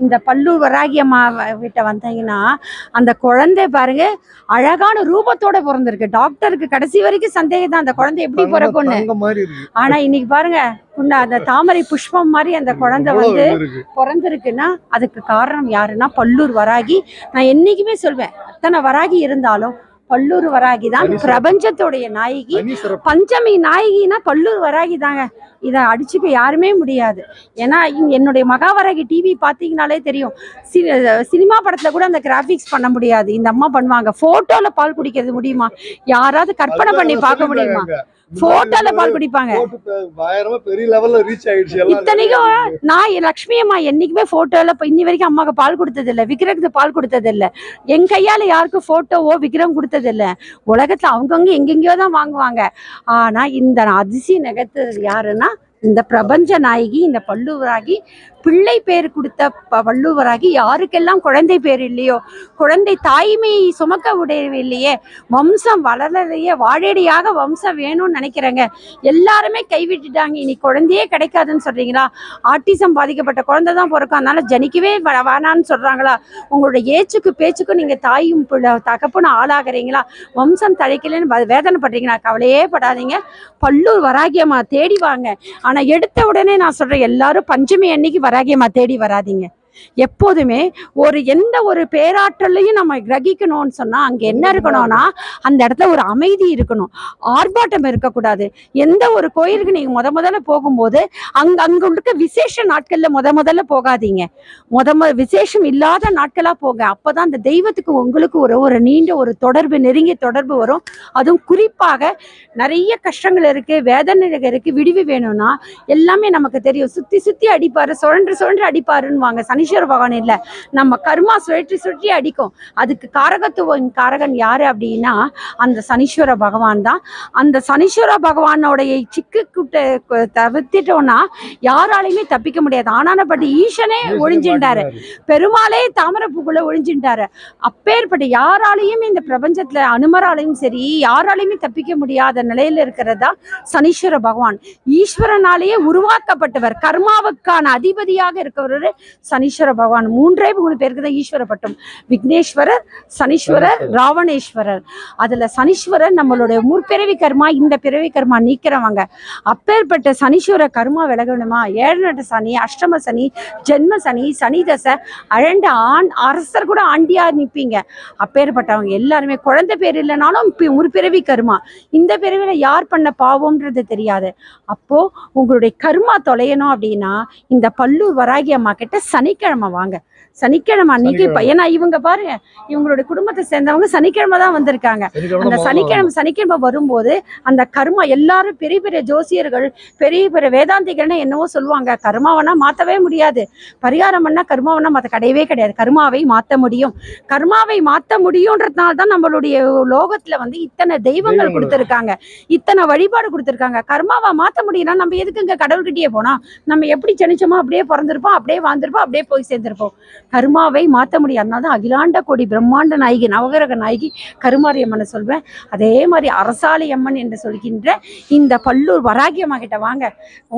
இந்த பல்லூர் வராகி அம்மா கிட்ட வந்தீங்கன்னா அந்த குழந்தை பாருங்க அழகான ரூபத்தோட பிறந்திருக்கு. டாக்டருக்கு கடைசி வரைக்கும் சந்தேகம் தான் அந்த குழந்தை எப்படி பிறக்கும்னு. ஆனா இன்னைக்கு பாருங்க அந்த தாமரை புஷ்பம் மாதிரி அந்த குழந்தை வந்து பிறந்திருக்குன்னா அதுக்கு காரணம் யாருன்னா பல்லூர் வராகி. நான் என்னைக்குமே சொல்வேன் அத்தனை வராகி இருந்தாலும் பல்லூர் வராகி தான். பிரபஞ்சத்துடைய நாயகி. பஞ்சமி நாயகினா பல்லூர் வராகி தாங்க. இதை அடிச்சுக்க யாருமே முடியாது. ஏன்னா என்னுடைய மகாவராகி டிவி பார்த்தீங்கனாலே தெரியும். சினிமா படத்துல கூட அந்த கிராஃபிக்ஸ் பண்ண முடியாது. இந்த அம்மா பண்ணுவாங்க. போட்டோல பால் குடிக்கிறது முடியுமா? யாராவது கற்பனை பண்ணி பார்க்க முடியுமா? போட்டோல பால் குடிப்பாங்க. இத்தனைக்கும் நான் லக்ஷ்மி அம்மா என்னைக்குமே போட்டோல இன்னி வரைக்கும் அம்மாவுக்கு பால் கொடுத்தது இல்ல விக்கிரகத்துக்கு பால் கொடுத்தது இல்ல என் கையால யாருக்கும் போட்டோவோ விக்கிரம் கொடுத்தது இல்ல உலகத்துல அவங்கவுங்க எங்கெங்கயோ தான் வாங்குவாங்க. ஆனா இந்த அதிசய நகர்த்தது யாருன்னா இந்த பிரபஞ்ச நாயகி இந்த பல்லுவராகி பிள்ளை பேர் கொடுத்த ப- வள்ளுவராகி யாருக்கெல்லாம் குழந்தை பேர் இல்லையோ குழந்தை தாய்மையை சுமக்க உடையவில்லையே வம்சம் வளரலையே வாழடியாக வம்சம் வேணும்னு நினைக்கிறேங்க. எல்லாருமே கைவிட்டுட்டாங்க இனி குழந்தையே கிடைக்காதுன்னு சொல்றீங்களா? ஆட்டிசம் பாதிக்கப்பட்ட குழந்தை தான் பிறக்கும். அதனால ஜனிக்கவே வ- வேணான்னு சொல்றாங்களா? உங்களோட ஏச்சுக்கு பேச்சுக்கும் நீங்க தாயும் பிள்ளை தகப்புன்னு ஆளாகிறீங்களா? வம்சம் தழைக்கலன்னு வேதனை வேதனைப்படுறீங்களா? கவலையே படாதீங்க. பல்லூர் வராகியம்மா தேடி வாங்க. ஆனா எடுத்த உடனே நான் சொல்றேன் எல்லாரும் பஞ்சமி அன்னைக்கு பராகியமா தேடி வராதீங்க. எப்போதுமே ஒரு எந்த ஒரு பேராற்றலையும் நம்ம கிரகிக்கணும்னு சொன்னா அங்க என்ன இருக்கணும்னா அந்த இடத்துல ஒரு அமைதி இருக்கணும். ஆர்ப்பாட்டம் இருக்கக்கூடாது. எந்த ஒரு கோயிலுக்கு நீங்க முத முதல்ல போகும்போது அங்க அங்க இருக்க விசேஷ நாட்கள்ல முத முதல்ல போகாதீங்க. முத முத விசேஷம் இல்லாத நாட்களா போங்க. அப்பதான் அந்த தெய்வத்துக்கு உங்களுக்கு ஒரு ஒரு நீண்ட ஒரு தொடர்பு நெருங்கிய தொடர்பு வரும். அதுவும் குறிப்பாக நிறைய கஷ்டங்கள் இருக்கு வேதனை இருக்கு விடிவு வேணும்னா எல்லாமே நமக்கு தெரியும். சுத்தி சுத்தி அடிப்பாரு சுழன்று சுழன்று அடிப்பாருன்னு வாங்க சனீஸ்வர பகவான் இல்ல. நம்ம கர்மா சுழற்றி சுற்றி அடிக்கும். அதுக்கு காரகத்துவம் காரகன் யாரு அப்படின்னா அந்த சனீஸ்வர பகவான் தான். அந்த சனீஸ்வர பகவானோடைய சிக்கு குட்ட தவிர்த்திட்டோம்னா யாராலையுமே தப்பிக்க முடியாது. ஆனானப்பட்டு ஈசனே ஒழிஞ்சின்றாரு. பெருமாளே தாமரைப்பூக்குள்ள ஒழிஞ்சின்றாரு. அப்பேற்பட்ட யாராலையும் இந்த பிரபஞ்சத்துல அனுமராலையும் சரி யாராலையுமே தப்பிக்க முடியாத நிலையில இருக்கிறதா சனீஸ்வர பகவான். ஈஸ்வரனாலேயே உருவாக்கப்பட்டவர் கர்மாவுக்கான அதிபதியாக இருக்கிறவர் சனீஸ்வர பகவான். மூன்றே மூணு பேருக்கு தான் ஈஸ்வர பட்டம் விக்னேஸ்வரர் சனீஸ்வரர் ராவணேஸ்வரர். அதுல சனீஸ்வரர் நம்மளுடைய முற்பிறவி கர்மா இந்த பிறவி கர்மா நீக்கிறவங்க. அப்பேற்பட்ட சனீஸ்வர கர்மா விலகணுமா? ஏழு சனி அஷ்டம சனி ஜென்ம சனி சனி தசை அழண்ட ஆண் அரசர் கூட ஆண்டியா நிப்பீங்க. அப்பேற்பட்டவங்க எல்லாருமே குழந்தை பேர் இல்லைனாலும் முற்பிறவி கர்மா. இந்த பிறவில யார் பண்ண பாவம்ன்றது தெரியாது. அப்போ உங்களுடைய கர்மா தொலையணும் அப்படின்னா இந்த பல்லூர் வராகி அம்மா கிட்ட சனிக்கிழமை வாங்க. சனிக்கிழமை அன்னைக்கு ஏன்னா இவங்க பாருங்க இவங்களுடைய குடும்பத்தை சேர்ந்தவங்க சனிக்கிழமை தான் வந்திருக்காங்க. அந்த சனிக்கிழமை சனிக்கிழமை வரும்போது அந்த கர்மா எல்லாரும் பெரிய பெரிய ஜோசியர்கள் பெரிய பெரிய வேதாந்திகள்னு என்னவோ சொல்லுவாங்க. கர்மாவனா மாத்தவே முடியாது. பரிகாரம் பண்ணா கர்மாவனா மாத்த கிடையவே கிடையாது. கர்மாவை மாத்த முடியும். கர்மாவை மாத்த முடியும்ன்றதுனால தான் நம்மளுடைய லோகத்துல வந்து இத்தனை தெய்வங்கள். கொடுத்துருக்காங்க. இத்தனை வழிபாடு கொடுத்துருக்காங்க. கர்மாவை மாத்த முடியும்னா நம்ம எதுக்கு இங்க கடவுள்கிட்டயே போனோம் நம்ம எப்படி ஜனிச்சோமோ அப்படியே பிறந்திருப்போம் அப்படியே வாழ்ந்திருப்போம் அப்படியே போய் சேர்ந்திருப்போம். கர்மாவை மாற்ற முடியும் அதனால தான் அகிலாண்ட கோடி பிரம்மாண்ட நாயகி நவகிரக நாயகி கருமாரி அம்மனை சொல்வேன். அதே மாதிரி அரசாளி அம்மன் என்று சொல்கின்ற இந்த பல்லூர் வராகி அம்மா கிட்ட வாங்க.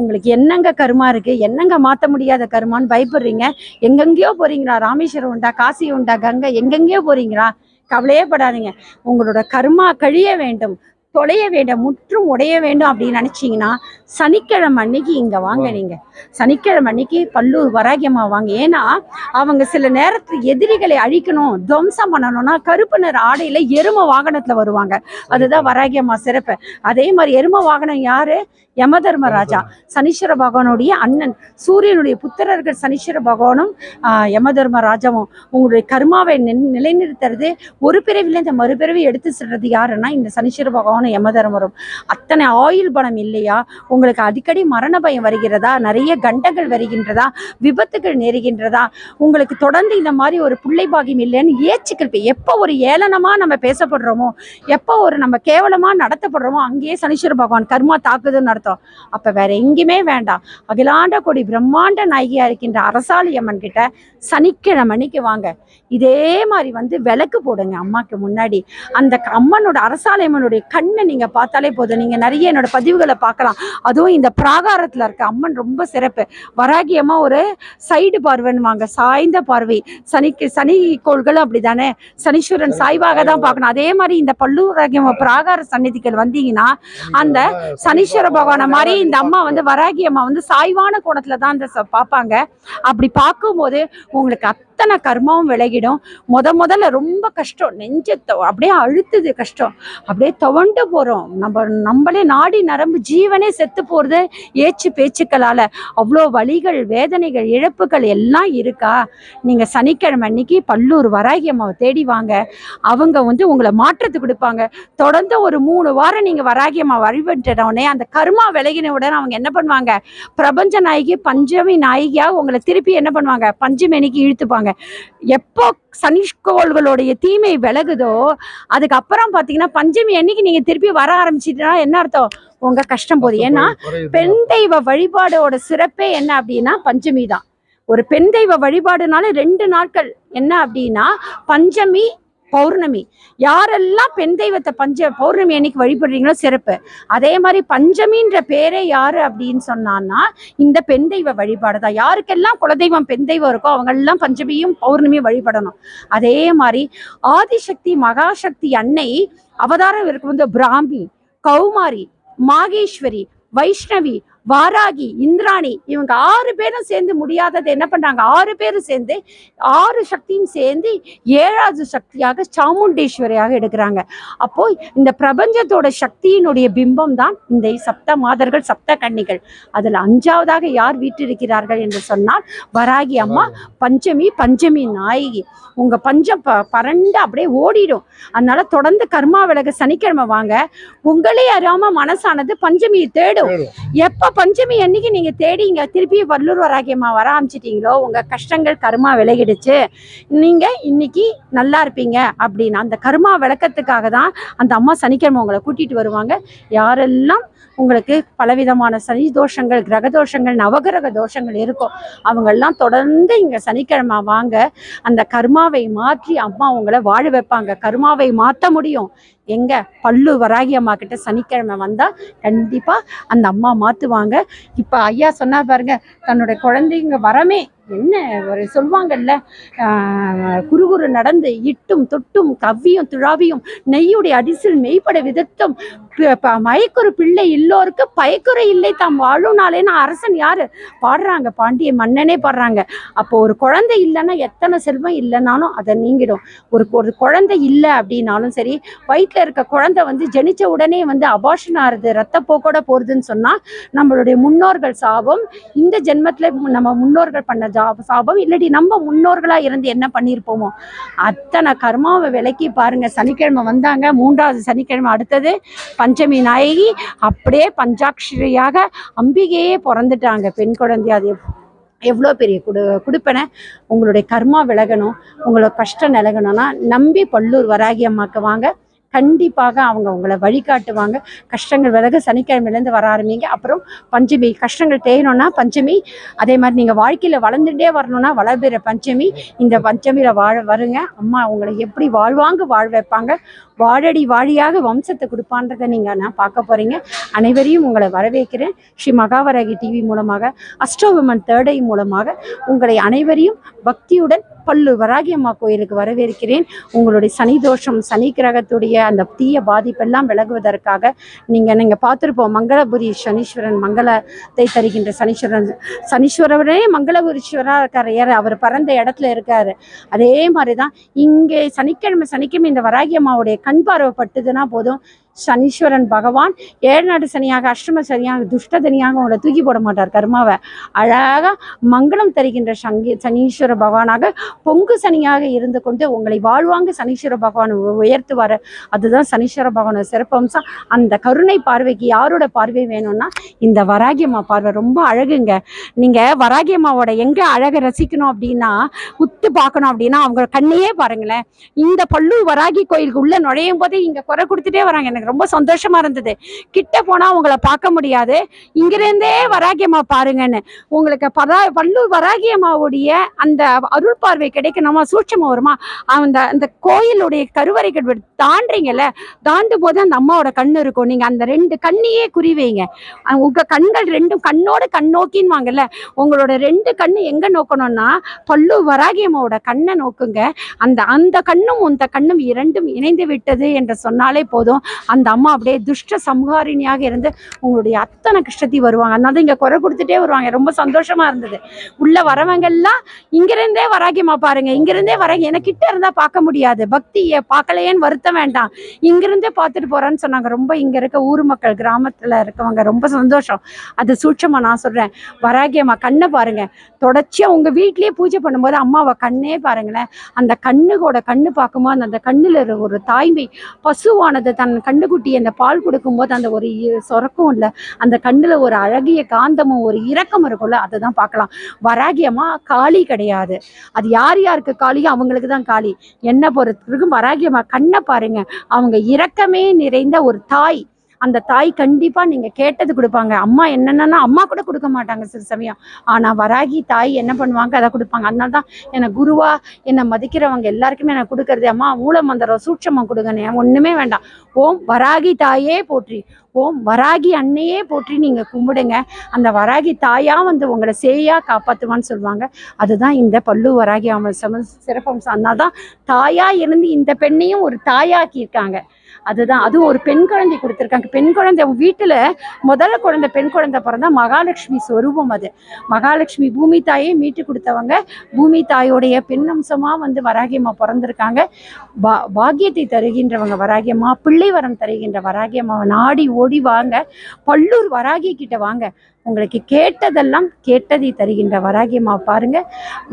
உங்களுக்கு என்னங்க கருமா இருக்கு? என்னங்க மாற்ற முடியாத கருமான்னு பயப்படுறீங்க? எங்கெங்கேயோ போறீங்களா? ராமேஸ்வரம் உண்டா? காசி உண்டா? கங்கை? எங்கெங்கேயோ போறீங்களா? கவலையே படாதீங்க. உங்களோட கர்மா கழிய வேண்டும். தொலைய வேண்டும் முற்றும் உடைய வேண்டும் அப்படின்னு நினைச்சீங்கன்னா சனிக்கிழமை அன்னைக்கு இங்க வாங்க நீங்க. சனிக்கிழமை அன்னைக்கு பல்லூர் வராகியம்மா வாங்க. ஏன்னா அவங்க சில நேரத்துல எதிரிகளை அழிக்கணும் துவம்சம் பண்ணணும்னா கருப்பு நிற ஆடையில எரும வாகனத்துல வருவாங்க. அதுதான் வராகியம்மா சிறப்பு. அதே மாதிரி எரும வாகனம் யாரு? யமதர்மராஜா. சனீஸ்வர பகவானுடைய அண்ணன். சூரியனுடைய புத்திரர்கள் சனீஸ்வர பகவானும் ஆஹ், யமதர்மராஜாவும் உங்களுடைய கர்மாவை நிலைநிறுத்துறது ஒரு பிறவில இந்த மறுபிறவி எடுத்து செல்றது யாருன்னா இந்த சனீஸ்வர பகவானும் யமதர்மரும் அத்தனை ஆயுள் பலம் இல்லையா? உங்களுக்கு அடிக்கடி மரண பயம் வருகிறதா? நிறைய கண்டங்கள் வருகின்றதா? விபத்துகள் நெருகின்றதா? உங்களுக்கு தொடர்ந்து இந்த மாதிரி ஒரு பிள்ளை பாகியம் இல்லைன்னு ஏச்சுக்கள் எப்போ ஒரு ஏளனமாக நம்ம பேசப்படுறோமோ எப்போ ஒரு நம்ம கேவலமாக நடத்தப்படுறோமோ அங்கேயே சனீஸ்வர பகவான் கர்மா தாக்குதுன்னு அர்த்தம். அப்போ வேற எங்கேயுமே வேண்டாம். அகிலாண்ட கொடி பிரம்மாண்ட நாயகியா இருக்கின்ற அரசாளி அம்மன் கிட்ட சனிக்கிழமை அன்னைக்கு வாங்க. இதே மாதிரி வந்து விளக்கு போடுங்க அம்மாக்கு முன்னாடி. அந்த க- அம்மனோட அரசாலை அம்மனுடைய கண் கண்ணை நீங்க பார்த்தாலே போதும். நீங்க நிறைய என்னோட பதிவுகளை பார்க்கலாம். அதுவும் இந்த பிராகாரத்துல இருக்க அம்மன் ரொம்ப சிறப்பு. வராகி அம்மா ஒரு சைடு பார்வைன்னுவாங்க சாய்ந்த பார்வை. சனிக்கு சனி கோள்களும் அப்படிதானே? சனீஸ்வரன் சாய்வாக தான் பார்க்கணும். அதே மாதிரி இந்த பல்லூராகி அம்மா பிராகார சந்நிதிகள் வந்தீங்கன்னா அந்த சனீஸ்வர பகவானை மாதிரி இந்த அம்மா வந்து வராகி அம்மா வந்து சாய்வான கோணத்துல தான் அந்த பார்ப்பாங்க. அப்படி பார்க்கும்போது உங்களுக்கு அத்தனை கர்மாவும் விலகிடும். முத முதல்ல ரொம்ப கஷ்டம். நெஞ்சத்தை அப்படியே அழுத்துது கஷ்டம். அப்படியே துவண்டு போகிறோம் நம்ம நம்மளே நாடி நரம்பு ஜீவனே செத்து போகிறது ஏச்சு பேச்சுக்களால். அவ்வளோ வலிகள் வேதனைகள் இழப்புகள் எல்லாம் இருக்கா? நீங்கள் சனிக்கிழமை அன்னைக்கு பல்லூர் வராகி அம்மாவை தேடி வாங்க. அவங்க வந்து உங்களை மாற்றத்து கொடுப்பாங்க. தொடர்ந்து ஒரு மூணு வாரம் நீங்கள் வராகி அம்மா வழிபட்ட உடனே அந்த கர்மா விலகின உடனே அவங்க என்ன பண்ணுவாங்க? பிரபஞ்ச நாயகி பஞ்சமி நாயகியாக உங்களை திருப்பி என்ன பண்ணுவாங்க? பஞ்சமி இழுத்துப்பாங்க. இழுத்துப்பாங்க எப்போ சனிஷ்கோள்களுடைய தீமை விலகுதோ அதுக்கப்புறம் பாத்தீங்கன்னா பஞ்சமி அன்னைக்கு நீங்க திருப்பி வர ஆரம்பிச்சிட்டா என்ன அர்த்தம்? உங்க கஷ்டம் போகுது. ஏன்னா பெண் தெய்வ வழிபாடோட சிறப்பே என்ன அப்படின்னா பஞ்சமி தான். ஒரு பெண் தெய்வ வழிபாடுனால ரெண்டு நாட்கள். என்ன அப்படின்னா பஞ்சமி பௌர்ணமி. யாரெல்லாம் பெண் தெய்வத்தை பஞ்ச பௌர்ணமி அன்னைக்கு வழிபடுறீங்களோ சிறப்பு. அதே மாதிரி பஞ்சமின்ற பேரே யாரு அப்படின்னு சொன்னான்னா இந்த பெண் தெய்வ வழிபாடு தான் யாருக்கெல்லாம் குலதெய்வம் பெண் தெய்வம் இருக்கோ அவங்கெல்லாம் பஞ்சமியும் பௌர்ணமியும் வழிபடணும். அதே மாதிரி ஆதிசக்தி மகாசக்தி அன்னை அவதாரம் இருக்கும் வந்து பிராமி கௌமாரி மாகேஸ்வரி வைஷ்ணவி வாராகி இந்திராணி இவங்க ஆறு பேரும் சேர்ந்து முடியாதது என்ன பண்றாங்க? ஆறு பேரும் சேர்ந்து ஆறு சக்தியும் சேர்ந்து ஏழாவது சக்தியாக சாமுண்டேஸ்வரியாக எடுக்கிறாங்க. அப்போ இந்த பிரபஞ்சத்தோட சக்தியினுடைய பிம்பம் தான் இந்த சப்த மாதர்கள் சப்த கன்னிகள். அதுல அஞ்சாவதாக யார் வீற்றிருக்கிறார்கள் என்று சொன்னால் வராகி அம்மா பஞ்சமி பஞ்சமி நாயகி. உங்க பஞ்சம் பரண்டு அப்படியே ஓடிடும். அதனால தொடர்ந்து கர்மா விலக சனிக்கிழமை வாங்க. உங்களே அறியாம மனசானது பஞ்சமியை தேடும். எப்ப பஞ்சமி அன்னைக்கு நீங்க தேடி இங்க திருப்பி வல்லூர் வராகியம்மா வர ஆரம்பிச்சிட்டீங்களோ உங்க கஷ்டங்கள் கருமா விலகிடுச்சு. நீங்க இன்னைக்கு நல்லா இருப்பீங்க அப்படின்னு அந்த கருமா விளக்கத்துக்காக தான் அந்த அம்மா சனிக்கிழமை உங்களை கூட்டிட்டு வருவாங்க. யாரெல்லாம் உங்களுக்கு பலவிதமான சனி தோஷங்கள் கிரக தோஷங்கள் நவகிரக தோஷங்கள் இருக்கும் அவங்கெல்லாம் தொடர்ந்து இங்கே சனிக்கிழமை வாங்க அந்த கர்மாவை மாற்றி அம்மா உங்களை வாழ வைப்பாங்க. கர்மாவை மாற்ற முடியும். எங்க பல்லு வராகி அம்மா கிட்ட சனிக்கிழமை வந்தா கண்டிப்பா அந்த அம்மா மாத்துவாங்க. இப்ப ஐயா சொன்னா பாருங்க தன்னோட குழந்தைங்க வரமே என்ன ஒரு சொல்லுவாங்கல்ல ஆஹ், குறுகுறு நடந்து இட்டும் தொட்டும் கவ்வியும் துழாவியும் நெய்யுடைய அடிசில் மெய்ப்பட விதத்தும் மயக்குறு பிள்ளை இல்லோருக்கு பயக்குறை இல்லை தாம் வாழும் நாளேன்னு அரசன் யாரு? பாடுறாங்க பாண்டிய மன்னனே பாடுறாங்க. அப்போ ஒரு குழந்தை இல்லைன்னா எத்தனை செல்வம் இல்லைனாலும் அதை நீங்கிடும். ஒரு ஒரு குழந்தை இல்லை அப்படின்னாலும் சரி வயிற்றுல இருக்க குழந்தை வந்து ஜெனிச்ச உடனே வந்து அபாஷன் ஆறுது ரத்தப்போக்கோட போறதுன்னு சொன்னா நம்மளுடைய முன்னோர்கள் சாபம் இந்த ஜென்மத்துல நம்ம முன்னோர்கள் பண்ண சாபம். இல்லாட்டி நம்ம முன்னோர்களா இருந்து என்ன பண்ணியிருப்போமோ அத்தனை கர்மாவை விலக்கி பாருங்க. சனிக்கிழமை வந்தாங்க. மூன்றாவது சனிக்கிழமை அடுத்தது பஞ்சமி நாயகி அப்படியே பஞ்சாட்சரியாக அம்பிகையே பிறந்துட்டாங்க. பெண் குழந்தை அது எவ்வளோ பெரிய குடு குடுப்பனை? உங்களுடைய கர்மா விலகணும். உங்களோட கஷ்டம் நிலகணும்னா நம்பி பல்லூர் வராகி அம்மாக்கு வாங்க. கண்டிப்பாக அவங்க உங்களை வழிகாட்டுவாங்க. கஷ்டங்கள் விலக சனிக்கிழமையிலேருந்து வர ஆரம்பிங்க. அப்புறம் பஞ்சமி கஷ்டங்கள் தேயணும்னா பஞ்சமி. அதே மாதிரி நீங்கள் வாழ்க்கையில் வளர்ந்துட்டே வரணும்னா வளர்பிற பஞ்சமி. இந்த பஞ்சமியில் வாழ வருங்க. அம்மா உங்களை எப்படி வாழ்வாங்க வாழ வைப்பாங்க. வாழடி வாழியாக வம்சத்தை கொடுப்பான்றதை நீங்கள் நான் பார்க்க போகிறீங்க அனைவரையும் உங்களை வரவேற்கிறேன். ஸ்ரீ மகாவராகி டிவி மூலமாக அஷ்டோவிமன் தேர்டை மூலமாக உங்களை அனைவரையும் பக்தியுடன் பல்லு வராகியம்மா கோயிலுக்கு வரவேற்கிறேன். உங்களுடைய சனி தோஷம் சனி கிரகத்துடைய அந்த தீய பாதிப்பெல்லாம் விலகுவதற்காக நீங்கள் நீங்கள் பார்த்துருப்போம். மங்களபுரி சனீஸ்வரன் மங்களத்தை தருகின்ற சனீஸ்வரன். சனீஸ்வரவரே மங்களபுரீஸ்வராக இருக்கார். ஏற அவர் பறந்த இடத்துல இருக்கார். அதே மாதிரி தான் இங்கே சனிக்கிழமை சனிக்கிழமை இந்த வராகியம்மாவுடைய கண் கண் பார்வை பட்டுதுன்னா போதும். சனீஸ்வரன் பகவான் ஏழ்நாடு சனியாக அஷ்டம சனியாக துஷ்டதனியாக உங்களை தூக்கி போட மாட்டார் கர்மாவை. அழகாக மங்களம் தருகின்ற சங்கி சனீஸ்வர பகவானாக பொங்கு சனியாக இருந்து கொண்டு உங்களை வாழ்வாங்க சனீஸ்வர பகவான் உயர்த்துவார். அதுதான் சனீஸ்வர பகவானோட சிறப்பம்சம் அந்த கருணை பார்வைக்கு யாரோட பார்வை வேணும்னா இந்த வராகியம்மா பார்வை ரொம்ப அழகுங்க. நீங்கள் வராகியம்மாவோட எங்கே அழகை ரசிக்கணும் அப்படின்னா உத்து பார்க்கணும் அப்படின்னா அவங்க கண்ணையே பாருங்களேன். இந்த பல்லு வராகி கோயிலுக்கு உள்ளே நுழையும் போதே இங்கே குறை கொடுத்துட்டே வராங்க. எனக்கு எனக்கு ரொம்ப சந்தோஷமா இருந்தது. கிட்ட போனா உங்களை பார்க்க முடியாது. இங்கிருந்தே வராகியம்மா பாருங்கன்னு. உங்களுக்கு பரா பல்லூர் வராகியம்மாவுடைய அந்த அருள் பார்வை கிடைக்கணுமா? சூட்சமா வருமா? அந்த அந்த கோயிலுடைய கருவறைகள் விட்டு தாண்டுறீங்கல்ல? தாண்டும் போது அந்த அம்மாவோட கண்ணு இருக்கும். நீங்க அந்த ரெண்டு கண்ணையே குறிவைங்க. உங்கள் உங்க கண்கள் ரெண்டும் கண்ணோட கண்ணோக்கின்னு வாங்கல்ல உங்களோட ரெண்டு கண்ணு எங்க நோக்கணும்னா பல்லு வராகியம்மாவோட கண்ணை நோக்குங்க. அந்த அந்த கண்ணும் உந்த கண்ணும் இரண்டும் இணைந்து விட்டது என்று சொன்னாலே போதும். அந்த அம்மா அப்படியே துஷ்ட சம்ஹாரிணியாக இருந்து உங்களுடைய அத்தனை கஷ்டத்தையும் வருவாங்க. அதனால தான் குறை கொடுத்துட்டே வருவாங்க. ரொம்ப சந்தோஷமா இருந்தது. உள்ள வரவங்கெல்லாம் இங்கிருந்தே வராகியம்மா பாருங்க. இங்கிருந்தே வராங்க எனக்கு கிட்ட இருந்தால் பார்க்க முடியாது. பக்தியை பார்க்கலையேன்னு வருத்தம் வேண்டாம். இங்கிருந்தே பார்த்துட்டு போறேன்னு சொன்னாங்க. ரொம்ப இங்கே இருக்க ஊர் மக்கள் கிராமத்தில் இருக்கவங்க ரொம்ப சந்தோஷம். அது சூட்சமா நான் சொல்கிறேன் வராகியம்மா கண்ணை பாருங்க. தொடர்ச்சியாக உங்கள் வீட்லேயே பூஜை பண்ணும்போது அம்மாவை கண்ணே பாருங்களேன். அந்த கண்ணுகோட கண்ணு பார்க்கும்போது அந்த கண்ணில் இருக்கிற ஒரு தாய்மை பசுவானது தன் கண்ணுக்குட்டி அந்த பால் கொடுக்கும்போது அந்த ஒரு இ- சொரக்கும் இல்லை அந்த கண்ணில் ஒரு அழகிய காந்தமும் ஒரு இரக்கம் இருக்கும்ல அதை தான் பார்க்கலாம். வராகியமா காளி கிடையாது. அது யார் யாருக்கு காளியோ அவங்களுக்கு தான் காளி. என்ன பொறுத்தவரைக்கும் வராகியமா கண்ணை பாருங்க. அவங்க இரக்கமே நிறைந்த ஒரு தாய். அந்த தாய் கண்டிப்பாக நீங்கள் கேட்டது கொடுப்பாங்க. அம்மா என்னென்னா அம்மா கூட கொடுக்க மாட்டாங்க சில சமயம். ஆனால் வராகி தாய் என்ன பண்ணுவாங்க? அதை கொடுப்பாங்க. அதனால தான் என்னை குருவா என்னை மதிக்கிறவங்க எல்லாருக்குமே எனக்கு கொடுக்கறது அம்மா மூல மந்திரம் சூட்சமா கொடுங்கண்ணே. ஒன்றுமே வேண்டாம். ஓம் வராகி தாயே போற்றி. ஓம் வராகி அன்னையே போற்றி நீங்கள் கும்பிடுங்க. அந்த வராகி தாயாக வந்து உங்களை சேயா காப்பாற்றுவான்னு சொல்லுவாங்க. அதுதான் இந்த பல்லு வராகி அம்சம் சிறப்பம்சம். அதனால தான் தாயாக இருந்து இந்த பெண்ணையும் ஒரு தாயாக்கியிருக்காங்க அதுதான். அதுவும் ஒரு பெண் குழந்தை கொடுத்துருக்காங்க. பெண் குழந்தை வீட்டில் முதல்ல குழந்தை பெண் குழந்தை பிறந்தா மகாலட்சுமி ஸ்வரூபம் அது. மகாலட்சுமி பூமி தாயே மீட்டு கொடுத்தவங்க. பூமி தாயோடைய பெண் அம்சமாக வந்து வராகியம்மா பிறந்திருக்காங்க. பா பாக்கியத்தை தருகின்றவங்க வராகியம்மா பிள்ளை வரம் தருகின்ற வராகியம்மாவை நாடி ஓடி வாங்க. பல்லூர் வராகி கிட்ட வாங்க. உங்களுக்கு கேட்டதெல்லாம் கேட்டதை தருகின்ற வராகியம்மா பாருங்க.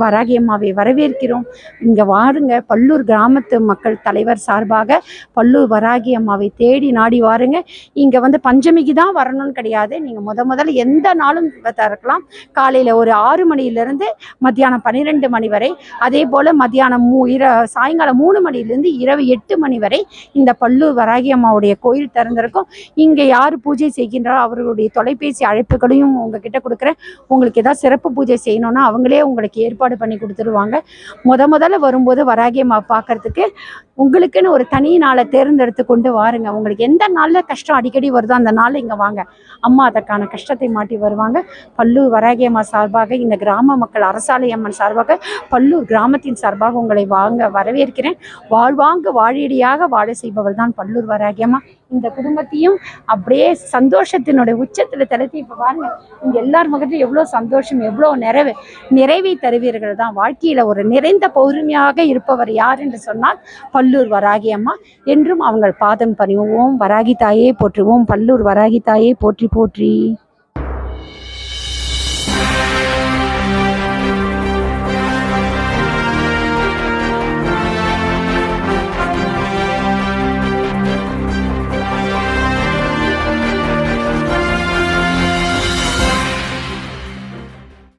வராகியம்மாவை வரவேற்கிறோம். இங்க வாருங்க. பல்லூர் கிராமத்து மக்கள் தலைவர் சார்பாக பல்லூர் வராகி அம்மாவை தேடி நாடி வாருங்க. இங்க வந்து பஞ்சமிக்கு தான் வரணும்னு கிடையாது. நீங்க முத முதல்ல எந்த நாளும் திறக்கலாம். காலையில ஒரு ஆறு மணியிலிருந்து மத்தியானம் பன்னிரெண்டு மணி வரை. அதே போல மத்தியானம் மூ இர சாயங்காலம் மூணு மணியிலிருந்து இரவு எட்டு மணி வரை இந்த பல்லூர் வராகி அம்மாவுடைய கோயில் திறந்திருக்கும். இங்க யார் பூஜை செய்கின்றாரோ அவர்களுடைய தொலைபேசி அழைப்புகளையும் உங்ககிட்ட கொடுக்குறேன். உங்களுக்கு ஏதாவது சிறப்பு பூஜை செய்யணும்னா அவங்களே உங்களுக்கு ஏற்பாடு பண்ணி கொடுத்துருவாங்க. முத முதல்ல வரும்போது வராகியமாக அம்மா பார்க்கறதுக்கு உங்களுக்குன்னு ஒரு தனி நாளை தேர்ந்தெடுத்து கொண்டு வாருங்க. உங்களுக்கு எந்த நாளில் கஷ்டம் அடிக்கடி வருதோ அந்த நாளில் இங்கே வாங்க. அம்மா அதற்கான கஷ்டத்தை மாட்டி வருவாங்க. பல்லூர் வராகியம்மா சார்பாக இந்த கிராம மக்கள் அரசாலை அம்மன் சார்பாக பல்லூர் கிராமத்தின் சார்பாக உங்களை வாங்க வரவேற்கிறேன். வாழ்வாங்க வாழியடியாக வாழ செய்பவள் தான் பல்லூர் வராகி அம்மா. இந்த குடும்பத்தையும் அப்படியே சந்தோஷத்தினுடைய உச்சத்தில் தளர்த்தி இப்போ பாருங்க. இங்க எல்லார் முகத்திலும் எவ்வளோ சந்தோஷம் எவ்வளோ நிறைவு நிறைவை தருவீர்கள் தான் வாழ்க்கையில ஒரு நிறைந்த பௌர்ணமியாக இருப்பவர் யார் என்று சொன்னால் பல்லூர் வராகி அம்மா என்றும் அவங்கள் பாதம் பணிவோம் வராகி தாயே போற்றுவோம் பல்லூர் வராகி தாயே போற்றி போற்றி.